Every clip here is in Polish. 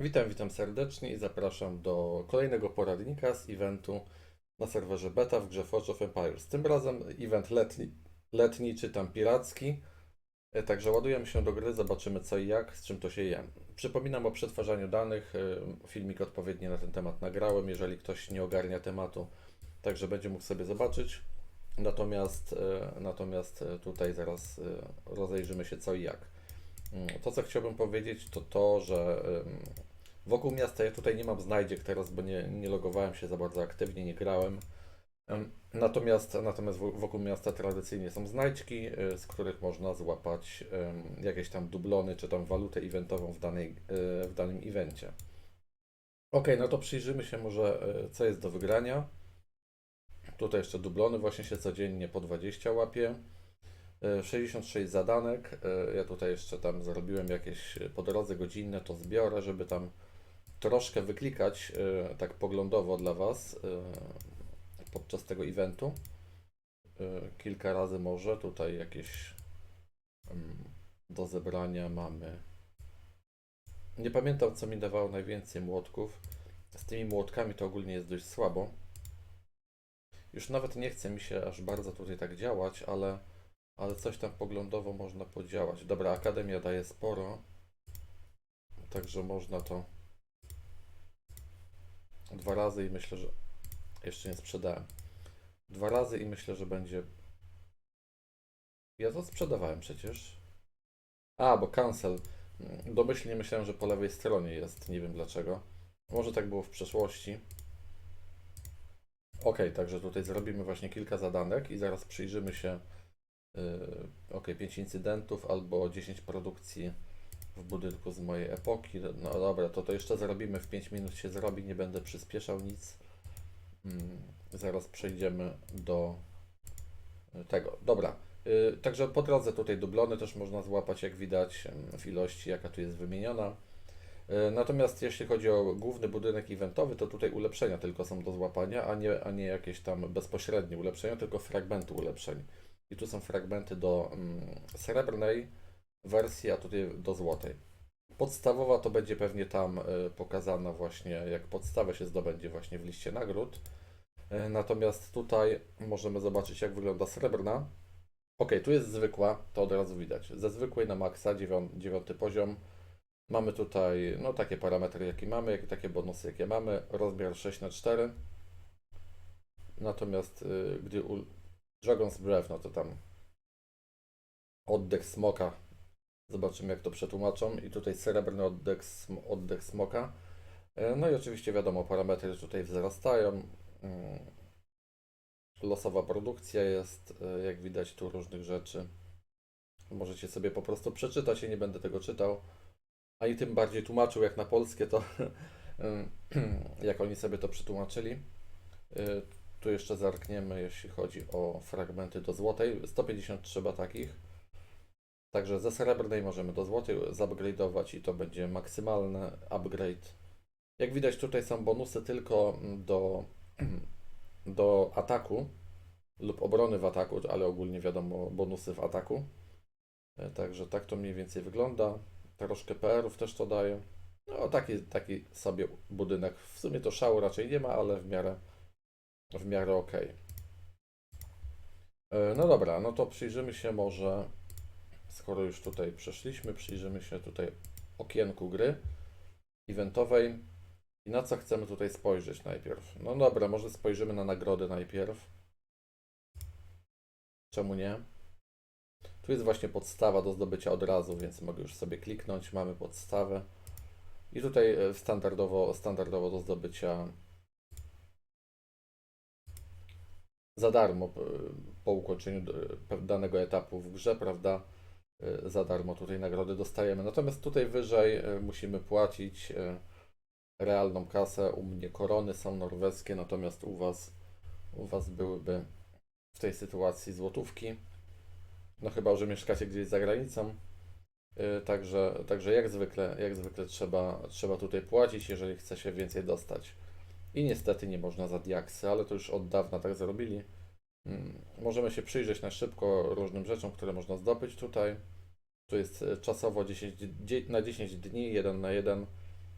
Witam, witam serdecznie i zapraszam do kolejnego poradnika z eventu na serwerze beta w grze Forge of Empires. Tym razem event letni, letni czy tam piracki. E, Także ładujemy się do gry, zobaczymy co i jak, z czym to się je. Przypominam o przetwarzaniu danych, e, filmik odpowiedni na ten temat nagrałem, jeżeli ktoś nie ogarnia tematu, także będzie mógł sobie zobaczyć. Natomiast, e, natomiast tutaj zaraz rozejrzymy się co i jak. Mm, To, co chciałbym powiedzieć, to to, że wokół miasta ja tutaj nie mam znajdziek teraz, bo nie, nie logowałem się za bardzo aktywnie, nie grałem. Natomiast, natomiast wo- wokół miasta tradycyjnie są znajdźki, y, z których można złapać jakieś tam dublony, czy tam walutę eventową w, danej, y, w danym evencie. Ok, no to przyjrzymy się może, y, co jest do wygrania. Tutaj jeszcze dublony właśnie się codziennie po 20 łapie. E, 66 zadanek. E, Ja tutaj jeszcze tam zrobiłem jakieś e, po drodze godzinne, to zbiorę, żeby tam troszkę wyklikać e, tak poglądowo dla Was e, podczas tego eventu. E, Kilka razy może. Tutaj jakieś mm, do zebrania mamy. Nie pamiętam, co mi dawało najwięcej młotków. Z tymi młotkami to ogólnie jest dość słabo. Już nawet nie chce mi się aż bardzo tutaj tak działać, ale ale coś tam poglądowo można podziałać. Dobra, Akademia daje sporo, także można to dwa razy i myślę, że jeszcze nie sprzedałem. Dwa razy i myślę, że będzie. Ja to sprzedawałem przecież. A, bo cancel. Domyślnie myślałem, że po lewej stronie jest. Nie wiem dlaczego. Może tak było w przeszłości. Ok, także tutaj zrobimy właśnie kilka zadanek i zaraz przyjrzymy się ok, 5 incydentów albo 10 produkcji w budynku z mojej epoki. No dobra, to to jeszcze zrobimy, w 5 minut się zrobi, nie będę przyspieszał nic. Mm, zaraz przejdziemy do y, tego. Dobra, yy, także po drodze tutaj dublony też można złapać, jak widać w ilości, jaka tu jest wymieniona. Yy, Natomiast jeśli chodzi o główny budynek eventowy, to tutaj ulepszenia tylko są do złapania, a nie, a nie jakieś tam bezpośrednie ulepszenia, tylko fragmenty ulepszeń. I tu są fragmenty do mm, srebrnej wersji, a tutaj do złotej. Podstawowa to będzie pewnie tam y, pokazana właśnie, jak podstawę się zdobędzie właśnie w liście nagród. Y, natomiast tutaj możemy zobaczyć, jak wygląda srebrna. Ok, tu jest zwykła, to od razu widać. Ze zwykłej na maksa, dziewią- dziewiąty poziom. Mamy tutaj no, takie parametry, jakie mamy, jak, takie bonusy, jakie mamy. Rozmiar 6 na 4 Natomiast y, gdy Dragon's Breath, no to tam oddech smoka. Zobaczymy, jak to przetłumaczą. I tutaj srebrny oddech, oddech smoka. E, No i oczywiście wiadomo, parametry tutaj wzrastają. Mm. Losowa produkcja jest, e, jak widać, tu różnych rzeczy. Możecie sobie po prostu przeczytać, ja nie będę tego czytał. A i tym bardziej tłumaczył, jak na polskie, to jak oni sobie to przetłumaczyli. Tu jeszcze zerkniemy, jeśli chodzi o fragmenty do złotej. 150 trzeba takich. Także ze srebrnej możemy do złotej zupgrade'ować i to będzie maksymalny upgrade. Jak widać tutaj są bonusy tylko do, do ataku lub obrony w ataku, ale ogólnie wiadomo bonusy w ataku. E, Także tak to mniej więcej wygląda. Troszkę PR-ów też to daje. No taki, taki sobie budynek. W sumie to szału raczej nie ma, ale w miarę w miarę ok. No dobra, no to przyjrzymy się może, skoro już tutaj przeszliśmy, przyjrzymy się tutaj okienku gry eventowej i na co chcemy tutaj spojrzeć najpierw. No dobra, może spojrzymy na nagrody najpierw. Czemu nie? Tu jest właśnie podstawa do zdobycia od razu, więc mogę już sobie kliknąć. Mamy podstawę. I tutaj e, standardowo, standardowo do zdobycia za darmo e, po ukończeniu d- danego etapu w grze, prawda? E, Za darmo tutaj nagrody dostajemy. Natomiast tutaj wyżej e, musimy płacić e, realną kasę. U mnie korony są norweskie, natomiast u Was, u was byłyby w tej sytuacji złotówki. No chyba, że mieszkacie gdzieś za granicą. E, Także, także jak zwykle, jak zwykle trzeba, trzeba tutaj płacić, jeżeli chce się więcej dostać. I niestety nie można za diaksy, ale to już od dawna tak zrobili. Mm, Możemy się przyjrzeć na szybko różnym rzeczom, które można zdobyć tutaj. Tu jest e, czasowo 10, dzie- na 10 dni, 1 na 1.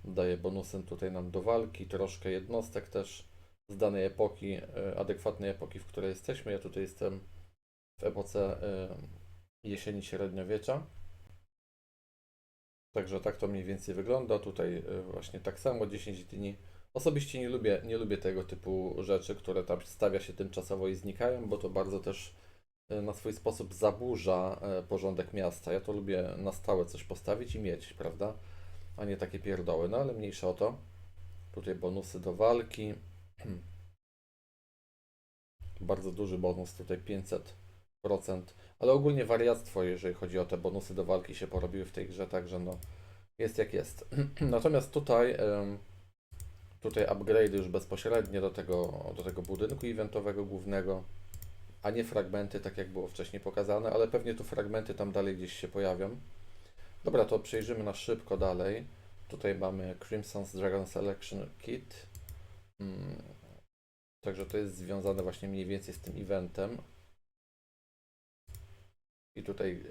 daje bonusem tutaj nam do walki, troszkę jednostek też z danej epoki, e, adekwatnej epoki, w której jesteśmy. Ja tutaj jestem w epoce e, jesieni średniowiecza. Także tak to mniej więcej wygląda. Tutaj właśnie tak samo 10 dni. Osobiście nie lubię, nie lubię tego typu rzeczy, które tam stawia się tymczasowo i znikają, bo to bardzo też e, na swój sposób zaburza e, porządek miasta. Ja to lubię na stałe coś postawić i mieć, prawda? A nie takie pierdoły. No ale mniejsza o to. Tutaj bonusy do walki. Bardzo duży bonus, tutaj 500%. Ale ogólnie wariactwo, jeżeli chodzi o te bonusy do walki, się porobiły w tej grze, także no jest jak jest. Natomiast tutaj, tutaj upgrade już bezpośrednie do tego, do tego budynku eventowego głównego, a nie fragmenty, tak jak było wcześniej pokazane, ale pewnie tu fragmenty tam dalej gdzieś się pojawią. Dobra, to przejrzymy na szybko dalej. Tutaj mamy Crimson's Dragon Selection Kit. Mm, Także to jest związane właśnie mniej więcej z tym eventem. I tutaj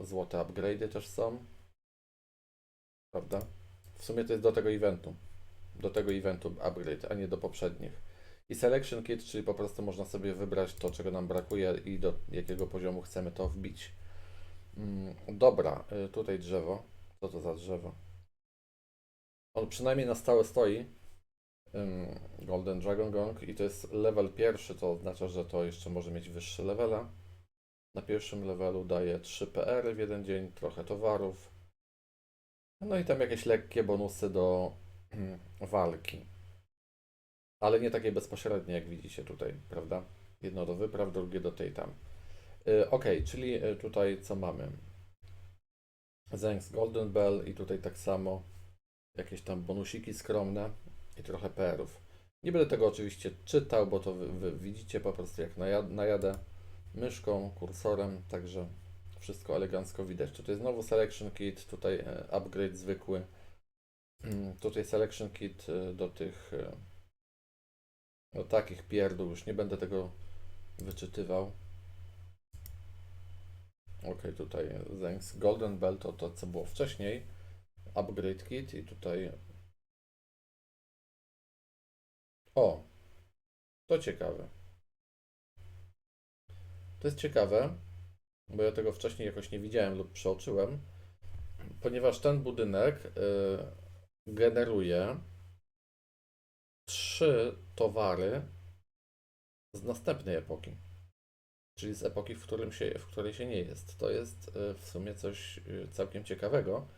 y, złote upgrade'y też są. Prawda? W sumie to jest do tego eventu. Do tego eventu upgrade, a nie do poprzednich. I selection kit, czyli po prostu można sobie wybrać to, czego nam brakuje i do jakiego poziomu chcemy to wbić. Mm, dobra, y, tutaj drzewo. Co to za drzewo? On przynajmniej na stałe stoi. Golden Dragon Gong i to jest level pierwszy, to oznacza, że to jeszcze może mieć wyższe levele. Na pierwszym levelu daje 3 PR w jeden dzień, trochę towarów. No i tam jakieś lekkie bonusy do walki. Ale nie takie bezpośrednie, jak widzicie tutaj, prawda? Jedno do wypraw, drugie do tej tam. Y, ok, czyli y, tutaj co mamy? Zengs Golden Bell i tutaj tak samo jakieś tam bonusiki skromne i trochę PR-ów. Nie będę tego oczywiście czytał, bo to wy, wy widzicie po prostu jak naja- najadę myszką, kursorem, także wszystko elegancko widać. Tutaj znowu selection kit, tutaj e, upgrade zwykły. Mm, Tutaj selection kit e, do tych do takich pierdół, już nie będę tego wyczytywał. Ok, tutaj Zengs Golden Bell to to, co było wcześniej. Upgrade kit i tutaj o, to ciekawe. To jest ciekawe, bo ja tego wcześniej jakoś nie widziałem lub przeoczyłem, ponieważ ten budynek y, generuje trzy towary z następnej epoki. Czyli z epoki, w, którym się, w której się nie jest. To jest y, w sumie coś y, całkiem ciekawego,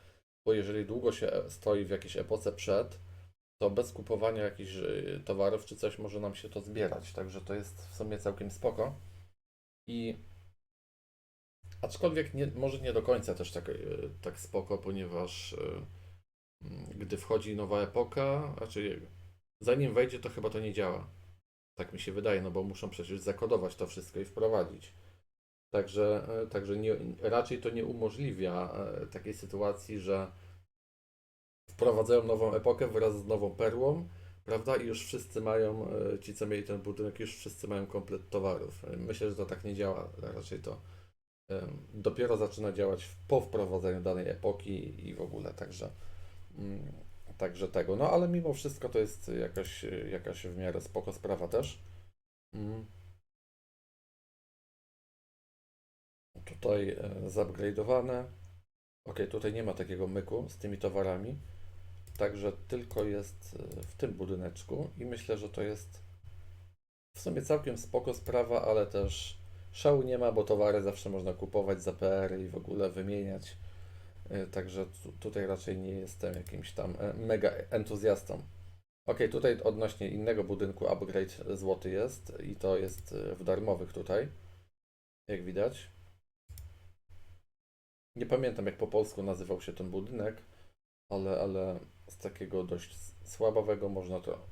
bo jeżeli długo się stoi w jakiejś epoce przed, to bez kupowania jakichś y, towarów czy coś może nam się to zbierać. Także to jest w sumie całkiem spoko. I aczkolwiek nie, może nie do końca też tak, tak spoko, ponieważ gdy wchodzi nowa epoka, znaczy zanim wejdzie, to chyba to nie działa. Tak mi się wydaje, no bo muszą przecież zakodować to wszystko i wprowadzić. Także, y, także nie, raczej to nie umożliwia y, takiej sytuacji, że wprowadzają nową epokę wraz z nową perłą, prawda? I już wszyscy mają, e, ci co mieli ten budynek, już wszyscy mają komplet towarów. E, Myślę, że to tak nie działa. Raczej to dopiero zaczyna działać po wprowadzeniu danej epoki i w ogóle, także, także tego. No ale mimo wszystko to jest jakaś, jakaś w miarę spoko sprawa też. Mm. Tutaj e, zupgrade'owane. Ok, tutaj nie ma takiego myku z tymi towarami. Także tylko jest e, w tym budyneczku i myślę, że to jest w sumie całkiem spoko sprawa, ale też szału nie ma, bo towary zawsze można kupować za PR i w ogóle wymieniać. E, Także tu- tutaj raczej nie jestem jakimś tam e, mega entuzjastą. Ok, tutaj odnośnie innego budynku upgrade złoty jest i to jest e, w darmowych tutaj, jak widać. Nie pamiętam jak po polsku nazywał się ten budynek, ale, ale z takiego dość słabowego można to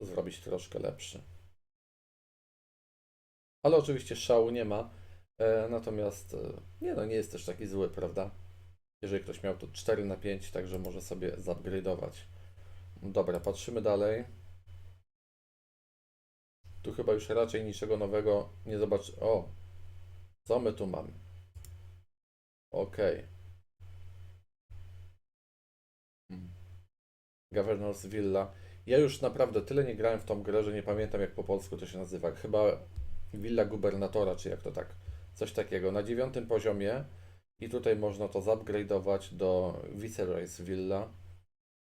zrobić troszkę lepszy. Ale oczywiście szału nie ma, natomiast nie no, nie jest też taki zły, prawda? Jeżeli ktoś miał to 4 na 5, także może sobie zupgrade'ować. Dobra, patrzymy dalej. Tu chyba już raczej niczego nowego nie zobacz. O, co my tu mamy? Okej. Hmm. Governor's Villa. Ja już naprawdę tyle nie grałem w tą grę, że nie pamiętam jak po polsku to się nazywa. Chyba Villa Gubernatora, czy jak to tak. Coś takiego. Na dziewiątym poziomie i tutaj można to zupgrade'ować do Viceroy's Villa.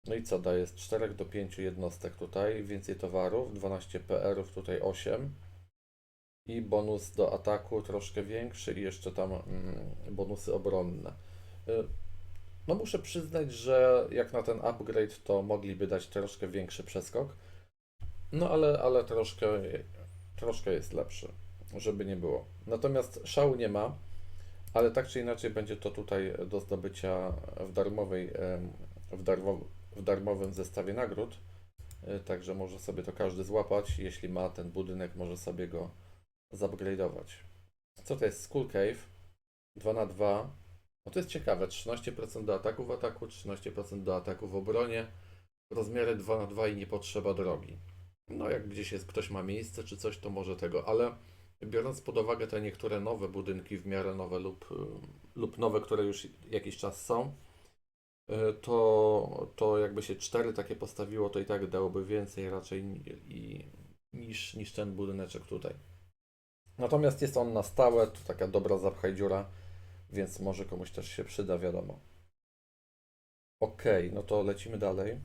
No i co daje? Z 4 do 5 jednostek tutaj, więcej towarów, 12 PR-ów, tutaj 8 i bonus do ataku troszkę większy i jeszcze tam mm, bonusy obronne. Y, No muszę przyznać, że jak na ten upgrade to mogliby dać troszkę większy przeskok. No ale, ale troszkę, troszkę jest lepszy, żeby nie było. Natomiast szału nie ma, ale tak czy inaczej będzie to tutaj do zdobycia w darmowej, w, darmo, w darmowym zestawie nagród. Y, Także może sobie to każdy złapać. Jeśli ma ten budynek, może sobie go zupgrade'ować. Co to jest? Skull Cave 2 na 2 No to jest ciekawe. 13% do ataku w ataku, 13% do ataku w obronie. Rozmiary 2 na 2 i nie potrzeba drogi. No jak gdzieś jest, ktoś ma miejsce czy coś, to może tego, ale biorąc pod uwagę te niektóre nowe budynki, w miarę nowe lub, y, lub nowe, które już jakiś czas są, y, to, to jakby się cztery takie postawiło, to i tak dałoby więcej raczej niż, niż ten budyneczek tutaj. Natomiast jest on na stałe, to taka dobra zapchaj dziura, więc może komuś też się przyda, wiadomo. Ok, no to lecimy dalej.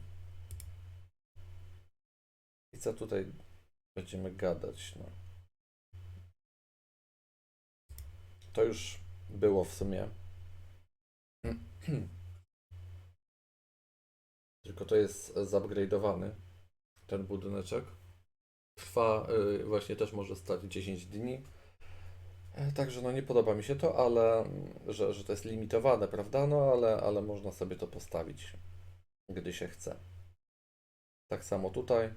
I co tutaj będziemy gadać? No. To już było w sumie. Tylko to jest zupgrade'owany ten budyneczek. Trwa y, właśnie też może stać 10 dni. E, Także no nie podoba mi się to, ale mm, że, że to jest limitowane, prawda? No ale, ale można sobie to postawić, gdy się chce. Tak samo tutaj.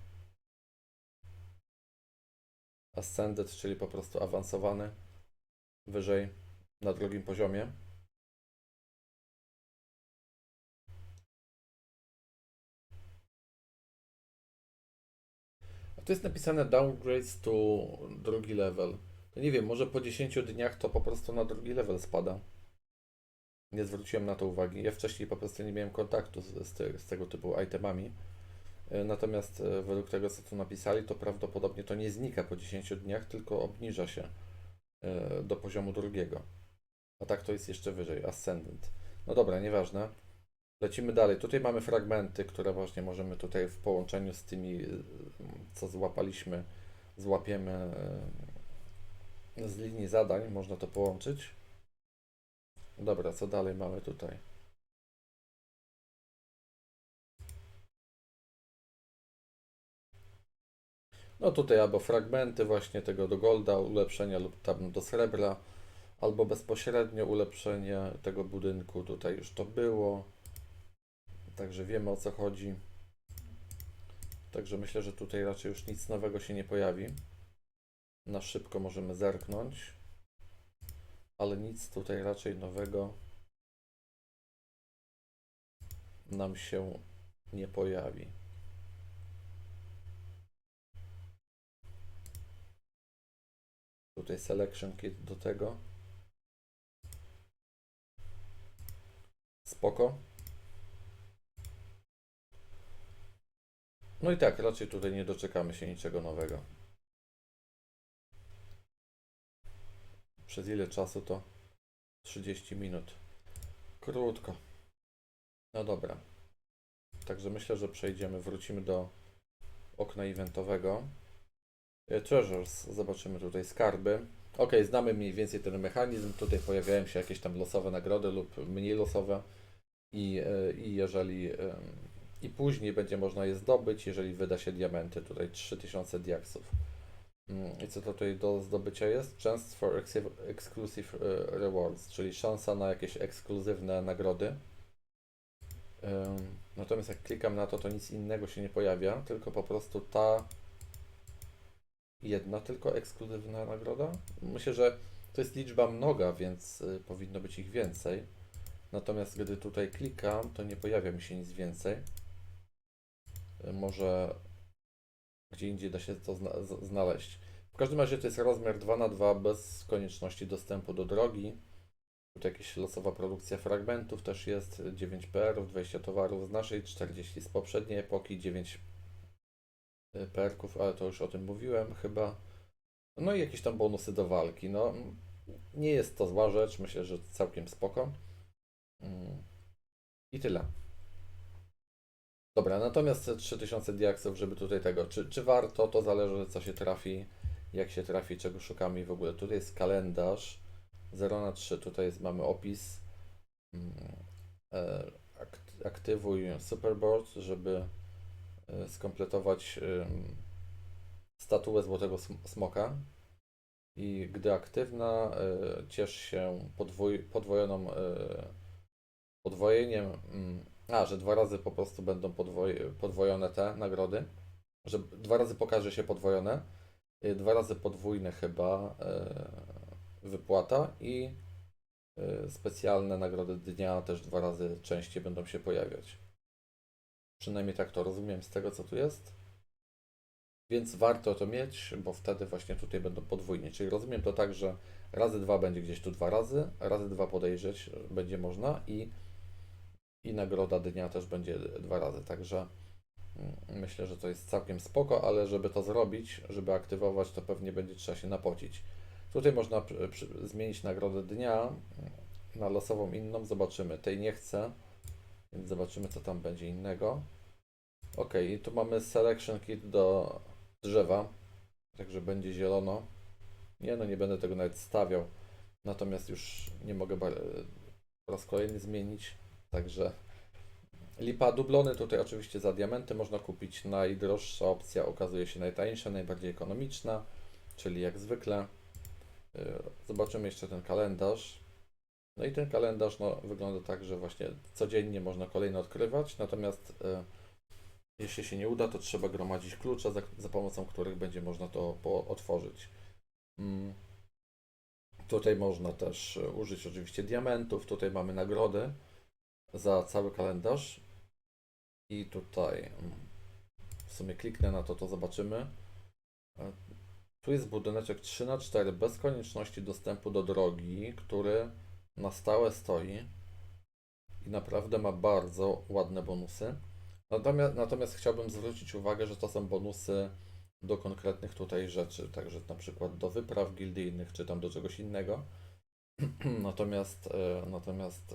Ascended, czyli po prostu awansowany wyżej na drugim poziomie. A tu jest napisane downgrades to drugi level. To nie wiem, może po 10 dniach to po prostu na drugi level spada. Nie zwróciłem na to uwagi. Ja wcześniej po prostu nie miałem kontaktu z, z, z tego typu itemami. E, Natomiast e, według tego, co tu napisali, to prawdopodobnie to nie znika po 10 dniach, tylko obniża się do poziomu drugiego. A tak to jest jeszcze wyżej, Ascendant. No dobra, nieważne. Lecimy dalej. Tutaj mamy fragmenty, które właśnie możemy tutaj w połączeniu z tymi, y, co złapaliśmy, złapiemy y, z linii zadań. Można to połączyć. Dobra, co dalej mamy tutaj? No tutaj albo fragmenty właśnie tego do golda, ulepszenia lub tam do srebra, albo bezpośrednio ulepszenie tego budynku. Tutaj już to było. Także wiemy o co chodzi. Także myślę, że tutaj raczej już nic nowego się nie pojawi. Na szybko możemy zerknąć. Ale nic tutaj raczej nowego nam się nie pojawi. Tutaj selection kit do tego. Spoko. No i tak, raczej tutaj nie doczekamy się niczego nowego. Przez ile czasu to? 30 minut. Krótko. No dobra. Także myślę, że przejdziemy, wrócimy do okna eventowego. E, Treasures, zobaczymy tutaj skarby. Ok, znamy mniej więcej ten mechanizm. Tutaj pojawiają się jakieś tam losowe nagrody lub mniej losowe. I, e, i jeżeli i później będzie można je zdobyć, jeżeli wyda się diamenty. Tutaj 3000 diaksów. Mm, I co to tutaj do zdobycia jest? Chance for exclusive e, rewards, czyli szansa na jakieś ekskluzywne nagrody. Natomiast jak klikam na to, to nic innego się nie pojawia, tylko po prostu ta jedna tylko ekskluzywna nagroda. Myślę, że to jest liczba mnoga, więc y, powinno być ich więcej. Natomiast gdy tutaj klikam, to nie pojawia mi się nic więcej. Y, Może gdzie indziej da się to znaleźć. W każdym razie to jest rozmiar 2 na 2 bez konieczności dostępu do drogi. Tu jakieś losowa produkcja fragmentów też jest, 9 PR-ów, 20 towarów z naszej, 40 z poprzedniej epoki, 9 perków, ale to już o tym mówiłem chyba. No i jakieś tam bonusy do walki. No, nie jest to zła rzecz, myślę, że całkiem spoko. Mm. I tyle. Dobra, natomiast te 3000 diaksów, żeby tutaj tego, czy, czy warto, to zależy co się trafi, jak się trafi, czego szukamy i w ogóle. Tutaj jest kalendarz 0 na 3, tutaj jest, mamy opis. Mm, e, akt- Aktywuj Superboard, żeby e, skompletować ym, statuę Złotego Sm- Smoka. I gdy aktywna, e, ciesz się podwój, podwojoną e, podwojeniem. mm, A, że dwa razy po prostu będą podwoj, podwojone te nagrody. Że dwa razy pokaże się podwojone. y, Dwa razy podwójne chyba wypłata i specjalne nagrody dnia też dwa razy częściej będą się pojawiać. Przynajmniej tak to rozumiem z tego, co tu jest. Więc warto to mieć, bo wtedy właśnie tutaj będą podwójnie. Czyli rozumiem to tak, że razy dwa będzie gdzieś tu dwa razy, razy dwa podejrzeć będzie można i, i nagroda dnia też będzie dwa razy. Także mm, myślę, że to jest całkiem spoko, ale żeby to zrobić, żeby aktywować, to pewnie będzie trzeba się napocić. Tutaj można zmienić nagrodę dnia na losową inną. Zobaczymy. Tej nie chcę, więc zobaczymy, co tam będzie innego. Ok, i tu mamy selection kit do drzewa, także będzie zielono. Nie no, nie będę tego nawet stawiał. Natomiast już nie mogę po raz kolejny zmienić. Także lipa dublony tutaj oczywiście za diamenty można kupić. Najdroższa opcja okazuje się najtańsza, najbardziej ekonomiczna, czyli jak zwykle. Yy, Zobaczymy jeszcze ten kalendarz. No i ten kalendarz no, wygląda tak, że właśnie codziennie można kolejny odkrywać, natomiast yy, jeśli się nie uda, to trzeba gromadzić klucze, za, za pomocą których będzie można to otworzyć. Mm. Tutaj można też e, użyć oczywiście diamentów. Tutaj mamy nagrody za cały kalendarz. I tutaj mm, w sumie kliknę na to, to zobaczymy. E, Tu jest budyneczek 3 na 4 bez konieczności dostępu do drogi, który na stałe stoi i naprawdę ma bardzo ładne bonusy. Natomiast, natomiast chciałbym zwrócić uwagę, że to są bonusy do konkretnych tutaj rzeczy, także na przykład do wypraw gildyjnych, czy tam do czegoś innego. natomiast e, natomiast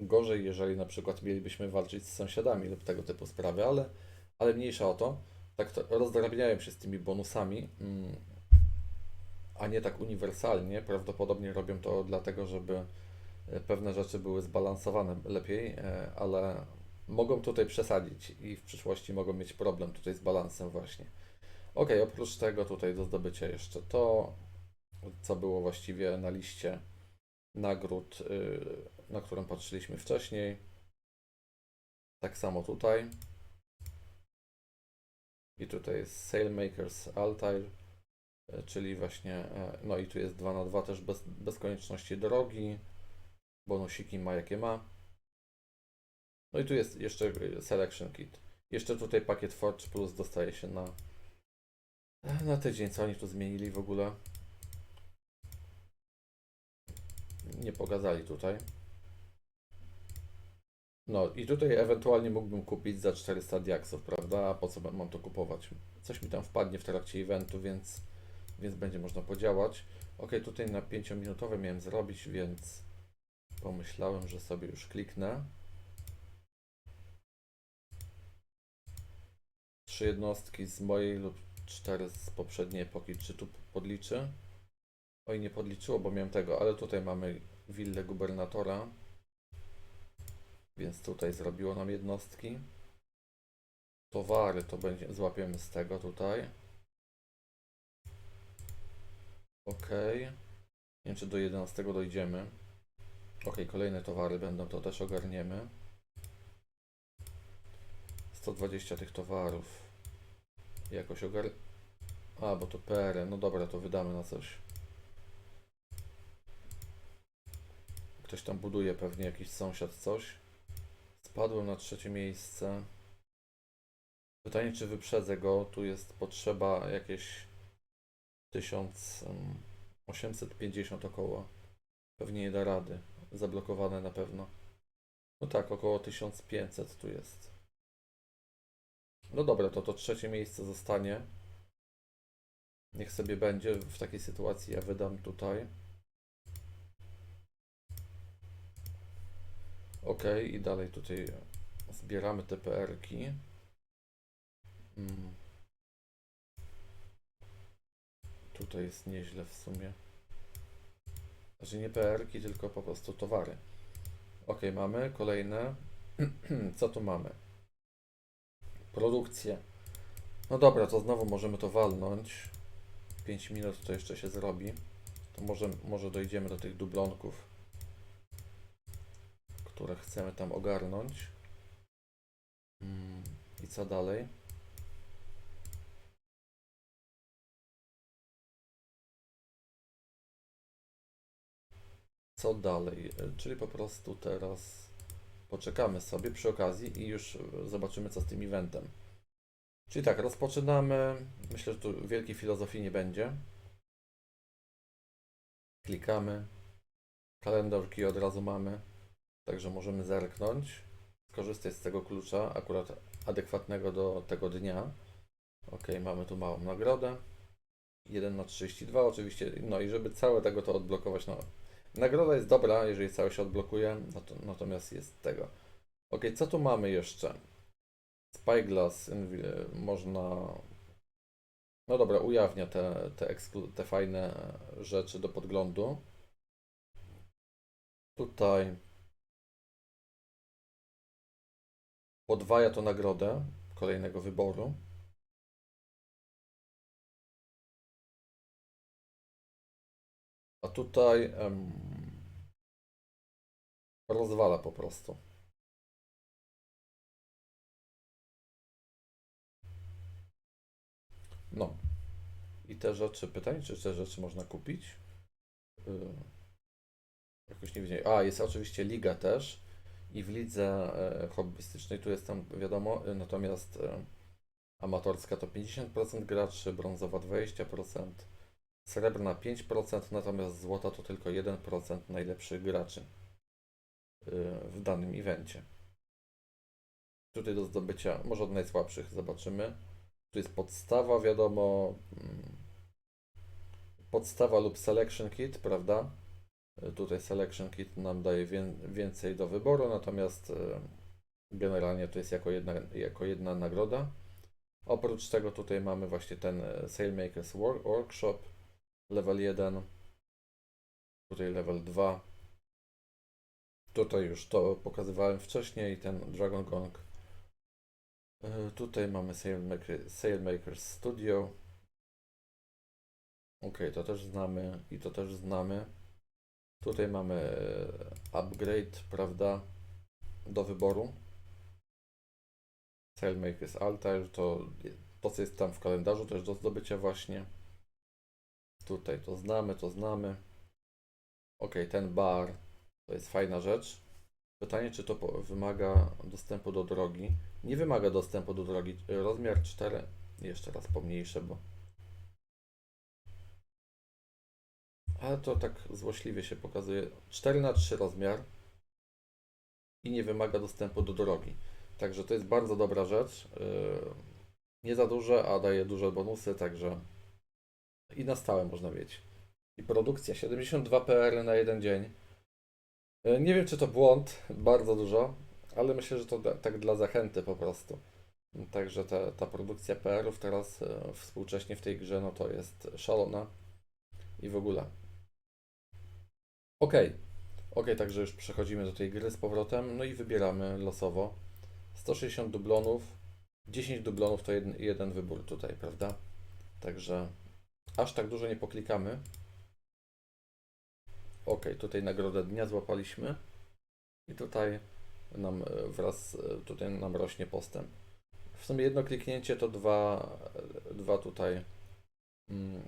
gorzej, jeżeli na przykład mielibyśmy walczyć z sąsiadami lub tego typu sprawy, ale, ale mniejsza o to. Tak to rozdrabniają się z tymi bonusami, mm, a nie tak uniwersalnie. Prawdopodobnie robią to dlatego, żeby e, pewne rzeczy były zbalansowane lepiej, e, ale mogą tutaj przesadzić i w przyszłości mogą mieć problem tutaj z balansem właśnie. Ok, oprócz tego tutaj do zdobycia jeszcze to, co było właściwie na liście nagród, yy, na którą patrzyliśmy wcześniej. Tak samo tutaj. I tutaj jest Sailmakers Altair, czyli właśnie, yy, no i tu jest 2 na 2 też bez, bez konieczności drogi. Bonusiki ma jakie ma. No i tu jest jeszcze Selection Kit. Jeszcze tutaj pakiet Forge Plus dostaje się na, na tydzień. Co oni tu zmienili w ogóle? Nie pokazali tutaj. No i tutaj ewentualnie mógłbym kupić za 400 diaksów, prawda? A po co mam to kupować? Coś mi tam wpadnie w trakcie eventu, więc, więc będzie można podziałać. Ok, tutaj na 5-minutowe miałem zrobić, więc pomyślałem, że sobie już kliknę. trzy jednostki z mojej lub cztery z poprzedniej epoki. Czy tu podliczy? Oj, nie podliczyło, bo miałem tego, ale tutaj mamy willę gubernatora. Więc tutaj zrobiło nam jednostki. Towary to będzie, złapiemy z tego tutaj. Ok. Nie wiem, czy do 11 dojdziemy. Ok, kolejne towary będą, to też ogarniemy. 120 tych towarów. Jakoś ogar... A, bo to PR. No dobra, to wydamy na coś. Ktoś tam buduje pewnie jakiś sąsiad coś. Spadłem na trzecie miejsce. Pytanie, czy wyprzedzę go. Tu jest potrzeba jakieś 1850 około. Pewnie nie da rady. Zablokowane na pewno. No tak, około 1500 tu jest. No dobra, to to trzecie miejsce zostanie. Niech sobie będzie w takiej sytuacji. Ja wydam tutaj. Ok, i dalej tutaj zbieramy te PR-ki. Mm. Tutaj jest nieźle w sumie. Znaczy nie PR-ki, tylko po prostu towary. Ok, mamy kolejne. Co tu mamy? Produkcję. No dobra, to znowu możemy to walnąć. 5 minut to jeszcze się zrobi. To może, może dojdziemy do tych dublonków, które chcemy tam ogarnąć. Mm, I co dalej? Co dalej? E, Czyli po prostu teraz poczekamy sobie przy okazji i już zobaczymy, co z tym eventem. Czyli tak, rozpoczynamy. Myślę, że tu wielkiej filozofii nie będzie. Klikamy. Kalendarki od razu mamy. Także możemy zerknąć. Skorzystać z tego klucza, akurat adekwatnego do tego dnia. Ok, mamy tu małą nagrodę. 1 na 32 oczywiście. No i żeby całe tego to odblokować, no Nagroda jest dobra, jeżeli cały się odblokuje, to, natomiast jest tego. Ok, co tu mamy jeszcze? Spyglass, invi- można... No dobra, ujawnia te, te, te fajne rzeczy do podglądu. Tutaj podwaja to nagrodę kolejnego wyboru. A tutaj em, rozwala po prostu. No. I te rzeczy, pytanie, czy te rzeczy można kupić? Yy, jakoś nie wiedziałem. A, jest oczywiście liga też. I w lidze e, hobbystycznej tu jest tam wiadomo, e, natomiast e, amatorska to 50% graczy, brązowa 20%. Srebrna 5%, natomiast złota to tylko 1% najlepszych graczy yy, w danym evencie. Tutaj do zdobycia, może od najsłabszych zobaczymy. Tu jest podstawa, wiadomo. mm, Podstawa lub selection kit, prawda? Yy, Tutaj selection kit nam daje wię- więcej do wyboru, natomiast yy, generalnie to jest jako jedna, jako jedna nagroda. Oprócz tego tutaj mamy właśnie ten Sailmakers Wor- Workshop, level 1, tutaj level 2. Tutaj już to pokazywałem wcześniej, ten Dragon Gong. E, Tutaj mamy Sailmaker, Sailmakers Studio. Ok, to też znamy i to też znamy. Tutaj mamy e, upgrade, prawda, do wyboru. Sailmakers Altar, to, to co jest tam w kalendarzu, też do zdobycia właśnie. Tutaj to znamy, to znamy. Ok, ten bar to jest fajna rzecz. Pytanie, czy to wymaga dostępu do drogi? Nie wymaga dostępu do drogi. Rozmiar 4. Jeszcze raz pomniejsze, bo. Ale to tak złośliwie się pokazuje. 4 na 3 rozmiar i nie wymaga dostępu do drogi. Także to jest bardzo dobra rzecz. Yy, Nie za duże, a daje duże bonusy, także i na stałe można mieć. I produkcja 72 PR na jeden dzień. E, Nie wiem, czy to błąd, bardzo dużo, ale myślę, że to tak dla zachęty po prostu. Także ta, ta produkcja PR-ów teraz e, współcześnie w tej grze, no to jest szalona i w ogóle. Ok, ok, także już przechodzimy do tej gry z powrotem, no i wybieramy losowo. 160 dublonów, 10 dublonów to jeden, jeden wybór tutaj, prawda? Także aż tak dużo nie poklikamy. Ok, tutaj nagrodę dnia złapaliśmy. I tutaj nam e, wraz, e, tutaj nam rośnie postęp. W sumie jedno kliknięcie to dwa, e, dwa tutaj mm,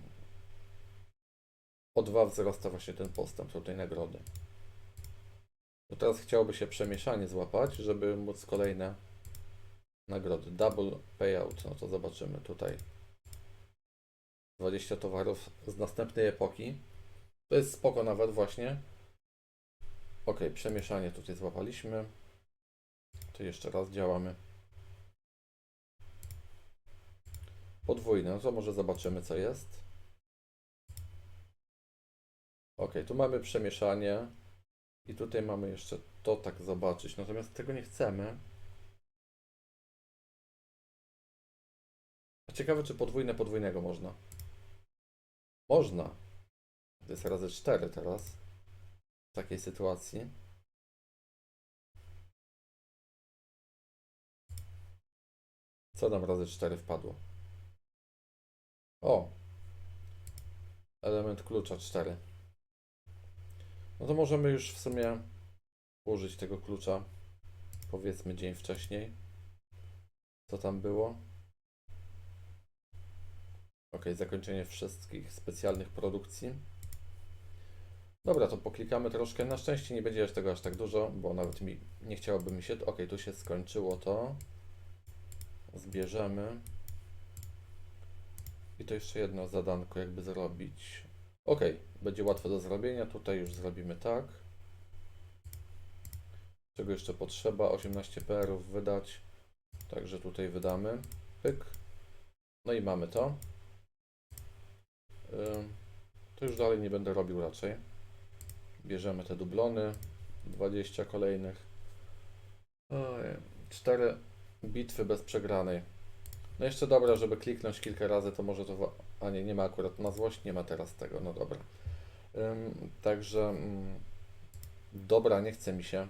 o dwa wzrasta właśnie ten postęp tutaj nagrody. To teraz chciałoby się przemieszanie złapać, żeby móc kolejne nagrody. Double payout, no to zobaczymy tutaj. 20 towarów z następnej epoki. To jest spoko nawet właśnie. Ok, przemieszanie tutaj złapaliśmy. To jeszcze raz działamy. Podwójne, no to może zobaczymy co jest. Ok, tu mamy przemieszanie i tutaj mamy jeszcze to tak zobaczyć, natomiast tego nie chcemy. Ciekawe, czy podwójne podwójnego można. Można. To jest razy 4 teraz. W takiej sytuacji. Co nam razy 4 wpadło? O! Element klucza 4. No to możemy już w sumie użyć tego klucza. Powiedzmy dzień wcześniej. Co tam było? Ok, zakończenie wszystkich specjalnych produkcji. Dobra, to poklikamy troszkę. Na szczęście nie będzie aż tego aż tak dużo, bo nawet mi nie chciałoby mi się. Ok, tu się skończyło to. Zbierzemy. I to jeszcze jedno zadanko jakby zrobić. Ok, będzie łatwe do zrobienia. Tutaj już zrobimy tak. Czego jeszcze potrzeba? 18 PR-ów wydać. Także tutaj wydamy. Pyk. No i mamy to. To już dalej nie będę robił raczej. Bierzemy te dublony. 20 kolejnych. Oj, 4 bitwy bez przegranej. No jeszcze dobra, żeby kliknąć kilka razy, to może to... A nie, nie ma akurat na złość, nie ma teraz tego, no dobra. Ym, także... ym, dobra, nie chce mi się.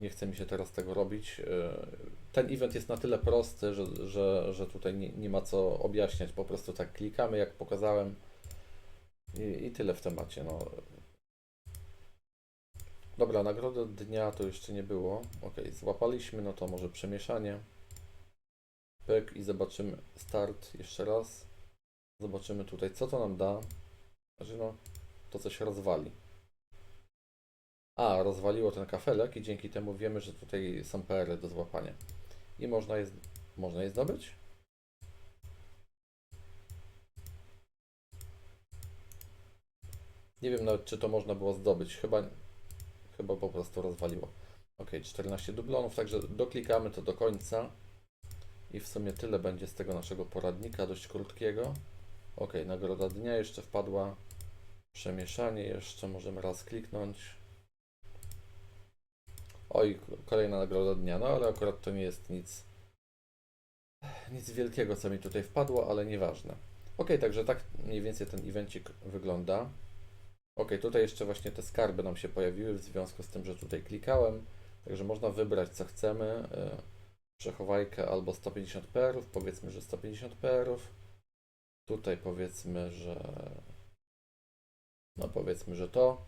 Nie chce mi się teraz tego robić. Yy, Ten event jest na tyle prosty, że, że, że tutaj nie, nie ma co objaśniać. Po prostu tak klikamy, jak pokazałem. I, i tyle w temacie. No. Dobra, nagrodę dnia to jeszcze nie było. Ok, złapaliśmy, no to może przemieszanie. Pyk i zobaczymy start jeszcze raz. Zobaczymy tutaj, co to nam da. Znaczy, no, to co się rozwali. A, rozwaliło ten kafelek i dzięki temu wiemy, że tutaj są PR do złapania. I można je, można je zdobyć? Nie wiem nawet, czy to można było zdobyć. Chyba, chyba po prostu rozwaliło. Ok, 14 dublonów, także doklikamy to do końca. I w sumie tyle będzie z tego naszego poradnika, dość krótkiego. Ok, nagroda dnia jeszcze wpadła. Przemieszanie jeszcze, możemy raz kliknąć. Oj, kolejna nagroda dnia, no ale akurat to nie jest nic, nic wielkiego, co mi tutaj wpadło, ale nieważne. Ok, także tak mniej więcej ten evencik wygląda. Ok, tutaj jeszcze właśnie te skarby nam się pojawiły w związku z tym, że tutaj klikałem. Także można wybrać co chcemy. y, Przechowajkę albo 150 PR-ów, powiedzmy, że 150 PR-ów. Tutaj powiedzmy, że no powiedzmy, że to.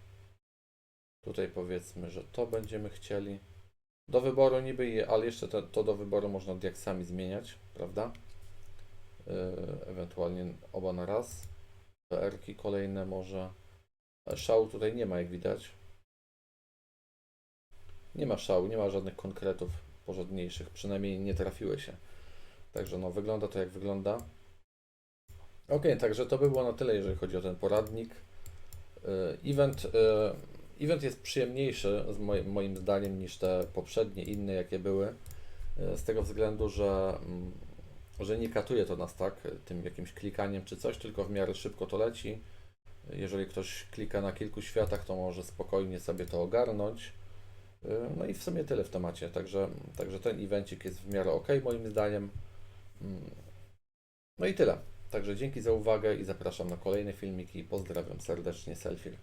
Tutaj powiedzmy, że to będziemy chcieli. Do wyboru niby, ale jeszcze to, to do wyboru można diaksami zmieniać, prawda? Yy, ewentualnie oba na raz. PR-ki kolejne może. Szału tutaj nie ma, jak widać. Nie ma szału, nie ma żadnych konkretów porządniejszych, przynajmniej nie trafiły się. Także no, wygląda to jak wygląda. Ok, także to by było na tyle, jeżeli chodzi o ten poradnik. Yy, Event, yy, event jest przyjemniejszy moim, zdaniem niż te poprzednie, inne jakie były. Yy, Z tego względu, że, mm, że nie katuje to nas tak tym jakimś klikaniem czy coś, tylko w miarę szybko to leci. Jeżeli ktoś klika na kilku światach, to może spokojnie sobie to ogarnąć. Yy, No i w sumie tyle w temacie. Także, także ten evencik jest w miarę ok, moim zdaniem. Mm. No i tyle. Także dzięki za uwagę i zapraszam na kolejne filmiki. Pozdrawiam serdecznie, Selfie.